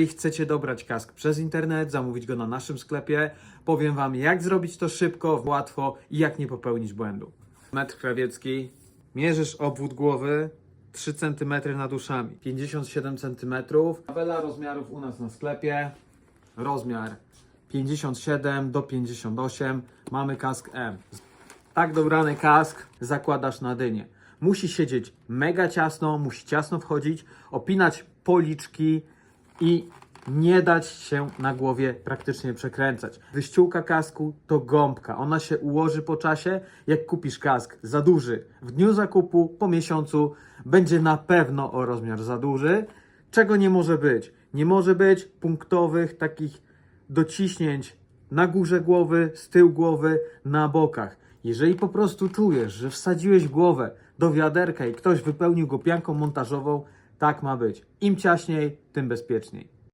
Jeżeli chcecie dobrać kask przez internet, zamówić go na naszym sklepie, powiem Wam jak zrobić to szybko, łatwo i jak nie popełnić błędu. Metr krawiecki, mierzysz obwód głowy 3 cm nad uszami, 57 cm. Tabela rozmiarów u nas na sklepie, rozmiar 57 do 58, mamy kask M. Tak dobrany kask zakładasz na dynię. Musi siedzieć mega ciasno, musi ciasno wchodzić, opinać policzki i nie dać się na głowie praktycznie przekręcać. Wyściółka kasku to gąbka. Ona się ułoży po czasie, jak kupisz kask za duży. W dniu zakupu, po miesiącu, będzie na pewno o rozmiar za duży. Czego nie może być? Nie może być punktowych takich dociśnięć na górze głowy, z tyłu głowy, na bokach. Jeżeli po prostu czujesz, że wsadziłeś głowę do wiaderka i ktoś wypełnił go pianką montażową, tak ma być. Im ciaśniej, tym bezpieczniej.